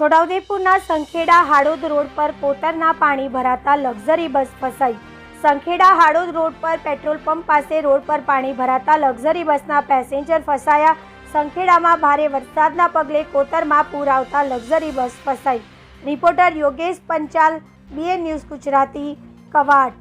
છોટાઉદેપુરના Sankheda Hadod road પર કોતરના પાણી ભરાતા લક્ઝરી બસ ફસાઈ. સંખેડા હાડોદ રોડ પર પેટ્રોલ પંપ પાસે રોડ પર પાણી ભરાતા લક્ઝરી બસના પેસેન્જર ફસાયા. સંખેડામાં ભારે વરસાદના પગલે કોતરમાં પૂર આવતા લક્ઝરી બસ ફસાઈ. Reporter Yogesh Panchal, BN news Gujarati, Kavant.